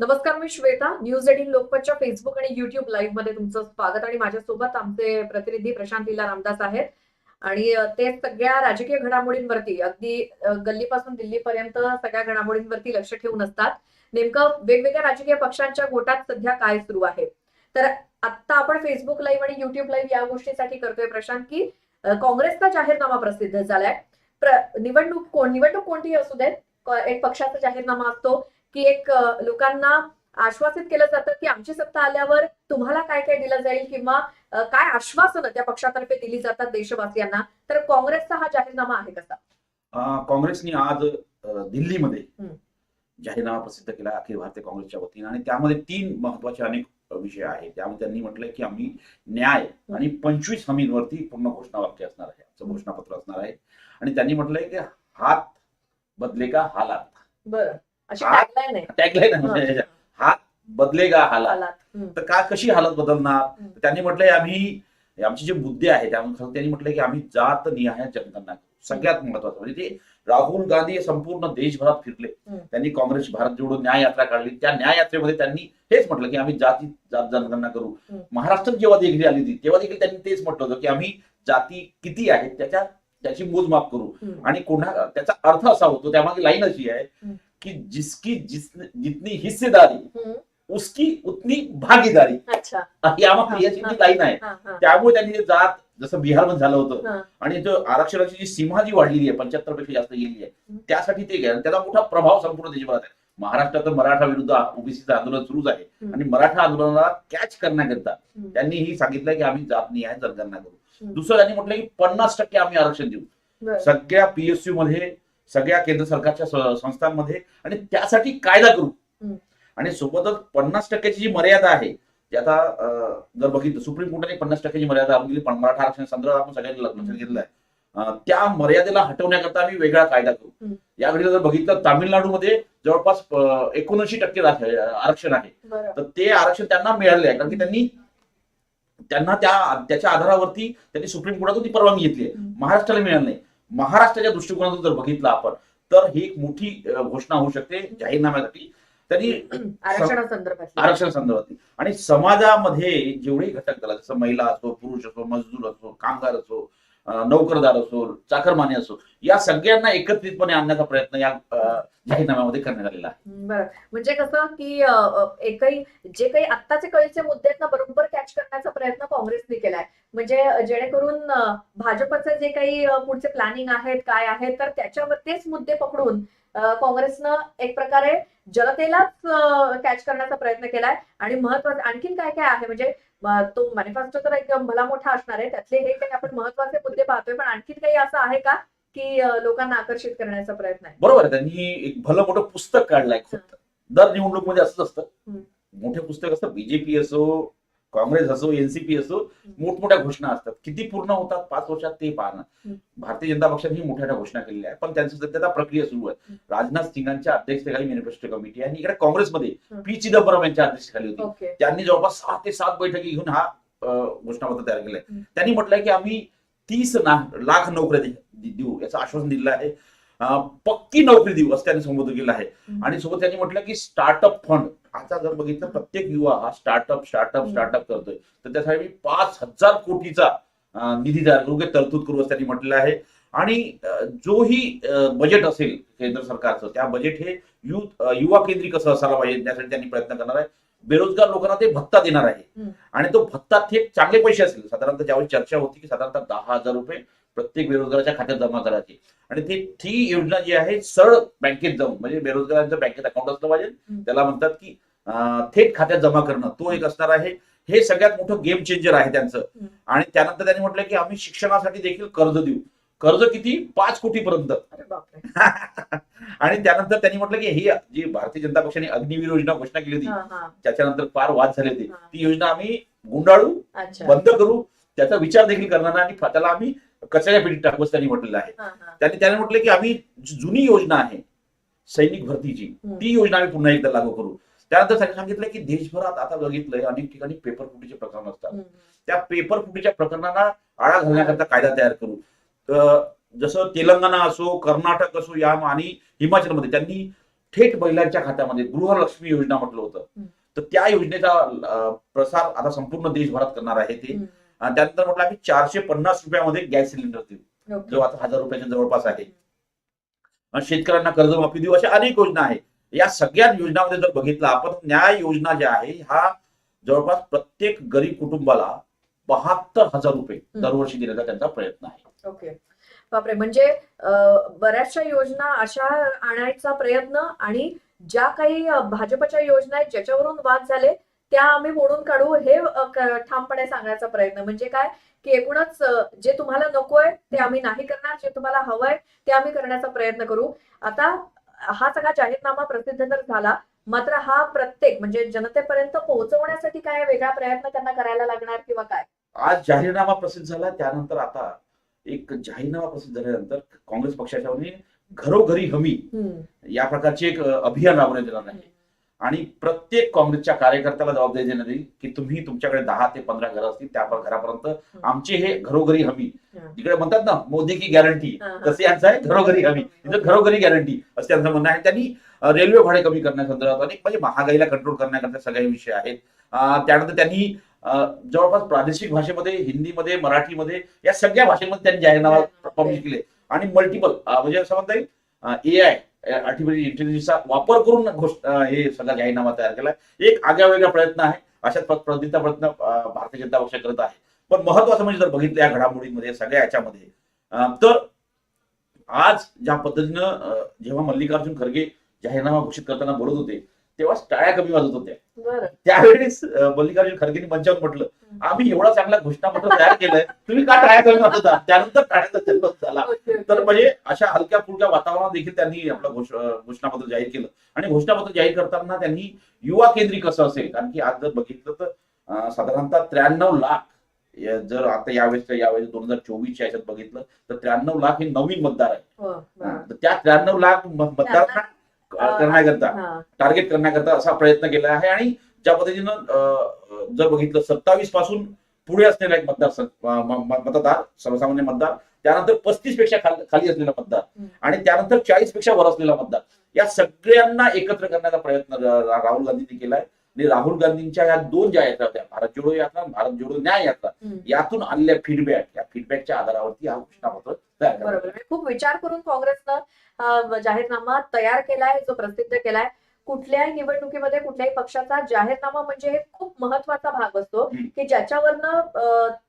नमस्कार मी Shweta. News eighteen लोकमतच्या फेसबुक आणि युट्यूब लाईव्हमध्ये तुमचं स्वागत आणि माझ्यासोबत आमचे प्रतिनिधी प्रशांत लीला रामदास आहेत. आणि ते सगळ्या राजकीय घडामोडींवरती अगदी गल्लीपासून दिल्लीपर्यंत सगळ्या घडामोडींवरती लक्ष ठेवून असतात. नेमकं वेगवेगळ्या राजकीय पक्षांच्या गोटात सध्या काय सुरू आहे? तर आता आपण फेसबुक लाईव्ह आणि युट्यूब लाईव्ह या गोष्टीसाठी करतोय प्रशांत की काँग्रेसचा जाहीरनामा प्रसिद्ध झालाय. निवडणूक कोण निवडणूक कोणतीही असू देत एक पक्षाचा जाहीरनामा असतो. की एक लोकांना आश्वासित केलं जातं की आमची सत्ता आल्यावर तुम्हाला काय काय दिलं जाईल किंवा काय आश्वासनं त्या पक्षातर्फे दिली जातात देशवासियांना तर काँग्रेसचा हा जाहीरनामा आहे कसा? काँग्रेसने आज दिल्लीमध्ये. जाहीरनामा प्रसिद्ध केला अखिल भारतीय काँग्रेसच्या वतीने. आणि त्यामध्ये तीन महत्त्वाचे अनेक विषय आहेत. त्यामध्ये त्यांनी म्हटलंय की आम्ही न्याय आणि पंचवीस हमींवरती पूर्ण घोषणावाक्य असणार आहे. आमचं घोषणापत्र असणार आहे. आणि त्यांनी म्हटलंय की हात बदलेगा हालात बरं. अशी हा- टॅगलाईन आहे टॅगलाईन आहे म्हणजे हात बदलेगा हालात हालात. हम्म. तर का कशी हालत बदलणार. तर त्यांनी म्हटलंय आम्ही आमचे जे मुद्दे आहेत त्यामध्ये त्यांनी म्हटलंय की आम्ही जात निहाय जनगणना करू सगळ्यात महत्वाचं म्हणजे ते राहुल गांधी हे संपूर्ण देशभरात फिरले. त्यांनी काँग्रेस भारत जोडून न्याय यात्रा काढली त्या न्याय यात्रेमध्ये त्यांनी हेच म्हटलं की आम्ही जाती जात जनगणना करू. महाराष्ट्रात जेव्हा देखील आली होती तेव्हा देखील त्यांनी तेच म्हटलं होतं की आम्ही जाती किती आहेत त्याच्या त्याची मोजमाप करू हम्म. आणि कोणा त्याचा अर्थ असा होतो त्यामागे लाईन अशी आहे. की जिसकी जिस जितनी हिस्सेदारी. उसकी उतनी भागीदारी अच्छा लाईन आहे. त्यामुळे त्यांनी जात जसं बिहारमध्ये झालं होतं. आणि जो आरक्षणाची जी सीमा जी वाढलेली आहे पंच्याहत्तरपेक्षा जास्त गेलेली आहे. त्यासाठी ते घ्या त्याचा मोठा प्रभाव संपूर्ण देशभरात आहे महाराष्ट्रात मराठा विरुद्ध ओबीसीचं आंदोलन सुरूच आहे. आणि मराठा आंदोलनाला कॅच करण्याकरता. त्यांनी ही सांगितलं की आम्ही जात निहाय जनगणना करू. दुसरं त्यांनी म्हटलं की पन्नास टक्के आम्ही आरक्षण देऊ. सगळ्या पीएसयू मध्ये सगळ्या केंद्र सरकारच्या संस्थांमध्ये आणि त्यासाठी कायदा करू. आणि सोबतच पन्नास टक्क्याची जी मर्यादा आहे ती आता जर बघितलं सुप्रीम कोर्टाने पन्नास टक्क्याची मर्यादा आणून दिली पण मराठा आरक्षण संदर्भात आपण सगळ्यांनी लक्षात घेतलं आहे. त्या मर्यादेला हटवण्याकरता आम्ही वेगळा कायदा करू. याकडे जर बघितलं तामिळनाडूमध्ये जवळपास एकोणऐंशी टक्के आरक्षण आहे. तर ते आरक्षण त्यांना मिळाले आहे कारण की त्यांनी त्यांना त्या त्याच्या आधारावरती त्यांनी सुप्रीम कोर्टातून ती परवानगी घेतली आहे. महाराष्ट्राला मिळालं नाही. महाराष्ट्राच्या दृष्टिकोनातून जर बघितलं आपण तर ही एक मोठी घोषणा होऊ शकते जाहीरनाम्यासाठी. त्यांनी आरक्षण संदर्भात आणि समाजामध्ये जेवढे घटक झाला जसं महिला असो पुरुष असो मजदूर असो कामगार असो नोकरदार असो चाकरमानी असो या सगळ्यांना एकत्रितपणे आणण्याचा प्रयत्न या जाहीरनाम्यामध्ये करण्यात आलेला आहे. बरं. म्हणजे कसं की एकही जे काही आत्ताचे कळीचे मुद्दे आहेत ना बरोबर कॅच करण्याचा प्रयत्न काँग्रेसने केलाय. म्हणजे जेणेकरून भाजपचे जे काही पुढचे प्लॅनिंग आहेत काय आहेत तर त्याच्यावर तेच मुद्दे पकडून काँग्रेसनं एक प्रकारे जनतेलाच कॅच करण्याचा प्रयत्न केलाय. आणि महत्वाचं आणखीन काय काय आहे? म्हणजे तो मॅनिफेस्टो तर एकदम भला मोठा असणार आहे. त्यातले हे काही आपण महत्त्वाचे मुद्दे पाहतोय. पण आणखीन काही असं आहे का? की लोकांना आकर्षित करण्याचा प्रयत्न आहे. बरोबर आहे. त्यांनी एक भलं मोठं पुस्तक काढलंय दर निवडणूकमध्ये असंच असतं. मोठे पुस्तक असतं. बीजेपी असो काँग्रेस असो एनसीपी असो मोठमोठ्या घोषणा असतात किती पूर्ण होतात पाच वर्षात ते पाहणं. भारतीय जनता पक्षाने ही मोठ्या मोठ्या घोषणा केलेल्या आहे पण त्यांची सध्या प्रक्रिया सुरू आहे. राजनाथ सिंगांच्या अध्यक्षतेखाली मॅनिफेस्टो कमिटी आहे आणि इकडे काँग्रेसमध्ये. पी चिदंबरम यांच्या अध्यक्षतेखाली होती त्यांनी जवळपास सहा ते सात बैठकी घेऊन हा घोषणापत्र तयार केलंय. त्यांनी म्हटलंय की आम्ही तीस लाख नोकऱ्या देऊ याचं आश्वासन दिलेलं आहे पक्की नोकरी देऊ असं त्यांनी संबोधन केलं आहे. आणि सोबत त्यांनी म्हटलं की स्टार्टअप फंड आता जर बघितलं प्रत्येक युवा हा स्टार्टअप स्टार्टअप. स्टार्टअप करतोय. तर त्यासाठी मी पाच हजार कोटीचा निधी तयार करू की तरतूद करू असं त्यांनी म्हटलेलं आहे. आणि जोही बजेट असेल केंद्र सरकारचं त्या बजेट हे युथ युवा केंद्री कसं असायला पाहिजे त्यासाठी त्यांनी प्रयत्न करणार आहे. बेरोजगार लोकांना ते भत्ता देणार आहे. आणि तो भत्ता थेट चांगले पैसे असेल. साधारणतः ज्यावेळी चर्चा होती की साधारणतः दहा हजार रुपये प्रत्येक बेरोजगाराच्या खात्यात जमा करायची. आणि ती ती योजना जी आहे सरळ बँकेत जाऊन म्हणजे बेरोजगारांचं बँकेत अकाउंट असलं पाहिजे. त्याला म्हणतात की थेट खात्यात जमा करणं तो एक असणार आहे. हे सगळ्यात मोठं गेम चेंजर आहे त्यांचं. आणि त्यानंतर त्यांनी म्हटलं की आम्ही शिक्षणासाठी देखील कर्ज देऊ. कर्ज किती? पाच कोटी पर्यंत आणि त्यानंतर त्यांनी म्हटलं की ही जी भारतीय जनता पक्षाने अग्निवीर योजना घोषणा केली होती त्याच्यानंतर फार वाद झाले होते. ती योजना आम्ही गुंडाळू बंद करू त्याचा विचार देखील करणार नाही आणि त्याला आम्ही कचऱ्या पेटीत टाकू असं त्यांनी म्हटलेलं आहे. त्यांनी त्याने म्हटलं की आम्ही जुनी योजना आहे सैनिक भरतीची. ती योजना आम्ही पुन्हा एकदा लागू करू. त्यानंतर त्यांनी सांगितलं की देशभरात आता बघितलंय अनेक ठिकाणी पेपर फुटीचे प्रकरण असतात. त्या पेपर फुटीच्या प्रकरणांना आळा घालण्याकरता कायदा तयार करू. तर जसं तेलंगणा असो कर्नाटक असो या आणि हिमाचलमध्ये त्यांनी थेट महिलांच्या खात्यामध्ये गृहलक्ष्मी योजना म्हटलं होतं. तर त्या योजनेचा प्रसार आता संपूर्ण देशभरात करणार आहे ते. आणि त्यानंतर म्हटलं आम्ही चारशे पन्नास रुपयामध्ये गॅस सिलेंडर देऊ. जो आता हजार रुपयाच्या जवळपास आहे. शेतकऱ्यांना कर्जमाफी देऊ अशा अनेक योजना आहेत. या सगळ्या योजनामध्ये जर बघितलं आपण न्याय योजना ज्या आहे हा जवळपास प्रत्येक गरीब कुटुंबाला बहात्तर हजार रुपये दरवर्षी देण्याचा त्यांचा प्रयत्न आहे. ओके. बापरे म्हणजे बऱ्याचशा योजना अशा आणायचा प्रयत्न आणि ज्या काही भाजपच्या योजना आहेत ज्याच्यावरून वाद झाले त्या आम्ही मोडून काढू हे ठामपणे सांगण्याचा प्रयत्न. म्हणजे काय? की एकूणच जे तुम्हाला नकोय ते आम्ही नाही करणार जे तुम्हाला हवंय ते आम्ही करण्याचा प्रयत्न करू. आता हा सगळा जाहीरनामा प्रसिद्ध तर झाला मात्र हा प्रत्येक म्हणजे जनतेपर्यंत पोहोचवण्यासाठी काय वेगळा प्रयत्न त्यांना करायला लागणार किंवा काय? आज जाहीरनामा प्रसिद्ध झाला त्यानंतर आता एक जाहीरनामा प्रसिद्ध झाल्यानंतर काँग्रेस पक्षाच्या घरोघरी हमी. या प्रकारचे एक अभियान राबवण्यात येणार आहे. आणि प्रत्येक काँग्रेसच्या कार्यकर्त्याला जबाबदारी देण्यात येईल की तुम्ही तुमच्याकडे दहा ते पंधरा घरं असतील त्या घरापर्यंत. आमचे हे घरोघरी हमी. इकडे म्हणतात ना मोदी की गॅरंटी. तसे यांचं आहे घरोघरी हमी. घरोघरी गॅरंटी असं त्यांचं म्हणणं आहे. त्यांनी रेल्वे भाडे कमी करण्यासंदर्भात अनेक म्हणजे महागाईला कंट्रोल करण्याकरता सगळे विषय आहेत. त्यानंतर त्यांनी जवळपास प्रादेशिक भाषेमध्ये हिंदीमध्ये मराठीमध्ये या सगळ्या भाषेमध्ये त्यांनी जाहीरनामा पब्लिश केले. आणि मल्टिपल म्हणजे असं म्हणता येईल ए आय आर्टिफिशियल इंटेलिजन्सचा वापर करून हे सगळा जाहीरनामा तयार केला एक आगळा वेगळा प्रयत्न आहे. अशाच प्र- पद्धतीचा प्रयत्न भारतीय जनता पक्ष करत आहे. पण महत्वाचं म्हणजे जर बघितलं या घडामोडींमध्ये सगळ्या याच्यामध्ये तर आज ज्या पद्धतीनं जेव्हा मल्लिकार्जुन खरगे जाहीरनामा घोषित करताना बोलत होते तेव्हा टाळ्या कमी वाजत होत्या. त्यावेळेस मल्लिकार्जुन खरगेंनी मंचावर म्हटलं आम्ही एवढा चांगला घोषणापत्र तयार केलंय तुम्ही का टाळ्या कमी वाजवता त्यानंतर टाळ्याचा जन्म झाला. Okay, okay. तर म्हणजे अशा हलक्या फुलक्या वातावरणात देखील त्यांनी आपलं घोषणापत्र जाहीर केलं. आणि घोषणापत्र जाहीर करताना त्यांनी युवा केंद्री कसं असेल कारण की आज जर बघितलं तर साधारणतः त्र्याण्णव लाख जर आता यावेळेस यावेळेस दोन हजार चोवीसच्या याच्यात बघितलं तर त्र्याण्णव लाख हे नवीन मतदार आहे हो, त्या त्र्याण्णव लाख म- मतदारांना अं, करण्याकरता हा, टार्गेट करण्याकरता असा प्रयत्न केला आहे. आणि ज्या पद्धतीनं जर बघितलं सत्तावीसपासून पुढे असलेला एक मतदार मतदार सर्वसामान्य मतदार त्यानंतर पस्तीसपेक्षा खाल- खाली असलेला मतदार. आणि त्यानंतर चाळीसपेक्षा वर असलेला मतदार. या सगळ्यांना एकत्र करण्याचा प्रयत्न राहुल गांधींनी केलाय. आणि राहुल गांधींच्या या दोन ज्या यात्रा होत्या भारत जोडो यात्रा भारत जोडो न्याय यात्रा. यातून आलेल्या फीडबॅक या फीडबॅकच्या आधारावरती हा घोषणापत्र तयार बरोबर. खूप विचार करून काँग्रेसनं जाहीरनामा तयार केलाय जो प्रसिद्ध केलाय. कुठल्याही निवडणुकीमध्ये कुठल्याही पक्षाचा जाहीरनामा म्हणजे हे खूप महत्त्वाचा भाग असतो. की ज्याच्यावरनं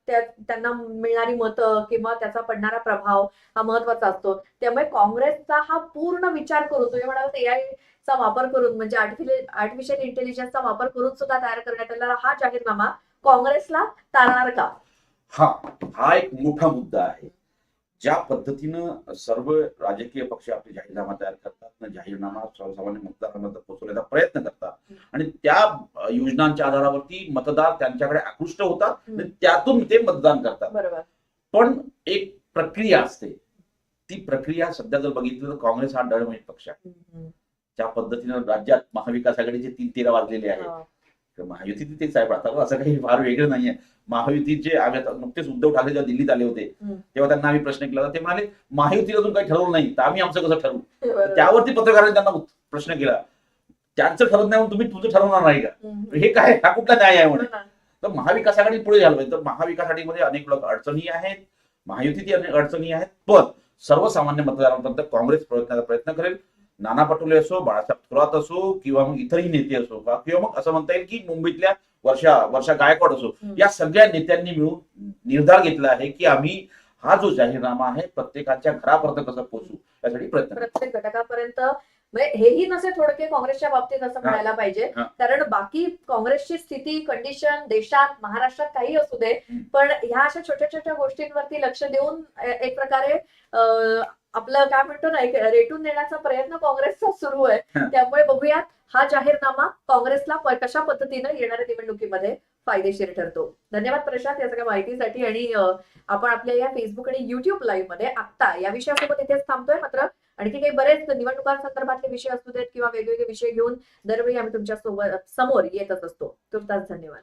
त्यांना मिळणारी मतं किंवा त्याचा पडणारा प्रभाव हा महत्त्वाचा असतो. त्यामुळे काँग्रेसचा हा पूर्ण विचार करून तुम्ही म्हणाल एआय चा वापर करून म्हणजे आर्टिफिशियल आर्टिफिशियल इंटेलिजन्सचा वापर करून सुद्धा तयार करण्यात आलेला हा जाहीरनामा काँग्रेसला तारणार का? हा हा एक मोठा मुद्दा आहे. ज्या पद्धतीनं सर्व राजकीय पक्ष आपले जाहीरनामा तयार करतात न जाहीरनामा सर्वसामान्य मतदारांपर्यंत पोहोचवण्याचा प्रयत्न करतात आणि त्या योजनांच्या आधारावरती मतदार त्यांच्याकडे आकृष्ट होतात. आणि त्यातून ते मतदान करतात. पण एक प्रक्रिया असते. ती प्रक्रिया सध्या जर बघितलं तर काँग्रेस हा डळमळीत पक्ष आहे. ज्या पद्धतीनं राज्यात महाविकास आघाडीचे तीन तेरा वाजलेले आहेत. तर महायुतीत तेच आहे आता असं काही फार वेगळं नाहीये महायुतीचे आम्ही नुकतेच उद्धव ठाकरे जेव्हा दिल्लीत आले होते. तेव्हा त्यांना आम्ही प्रश्न केला होता. ते म्हणाले महायुतीला अजून काही ठरवलं नाही तर आम्ही आमचं कसं ठरवू. त्यावरती पत्रकारांनी त्यांना प्रश्न केला त्यांचं ठरत नाही म्हणून तुम्ही तुमचं ठरवणार नाही का. हे काय हा कुठला न्याय आहे हो म्हणे ना. तर महाविकास आघाडी पुढे झालं पाहिजे तर महाविकास आघाडीमध्ये अनेक लोक अडचणी आहेत महायुतीत अनेक अडचणी आहेत पण सर्वसामान्य मतदारांपर्यंत काँग्रेस प्रयत्नाचा प्रयत्न करेल नाना पटोले असो बाळासाहेब थोरात असो किंवा मग इतरही नेते असो का किंवा मग असं म्हणता येईल की मुंबईतल्या वर्षा वर्षा गायकवाड असो. या सगळ्या नेत्यांनी मिळून निर्धार घेतला आहे की आम्ही हा जो जाहीरनामा आहे प्रत्येकाच्या घरापर्यंत कसं पोहोचू यासाठी प्रयत्न. प्रत्येक घटकापर्यंत म्हणजे हेही नसे थोडके काँग्रेसच्या बाबतीत असं. म्हणायला पाहिजे. कारण बाकी काँग्रेसची स्थिती कंडिशन देशात महाराष्ट्रात काही असू दे. पण ह्या अशा छोट्या छोट्या गोष्टींवरती लक्ष देऊन एक प्रकारे आपलं काय म्हणतो ना एक रेटून देण्याचा प्रयत्न काँग्रेसचा सुरू आहे. त्यामुळे बघूयात हा जाहीरनामा काँग्रेसला कशा पद्धतीनं येणाऱ्या निवडणुकीमध्ये फायदेशीर ठरतो. धन्यवाद प्रशांत या सगळ्या माहितीसाठी. आणि आपण आपल्या या फेसबुक आणि युट्यूब लाईव्हमध्ये आत्ता या विषयासोबत इथेच थांबतोय मात्र आणखी काही बरेच निवडणुकांसंदर्भातले विषय असू देत किंवा वेगवेगळे विषय घेऊन दरवेळी आम्ही तुमच्यासोबत समोर येतच असतो. तुर्तास धन्यवाद.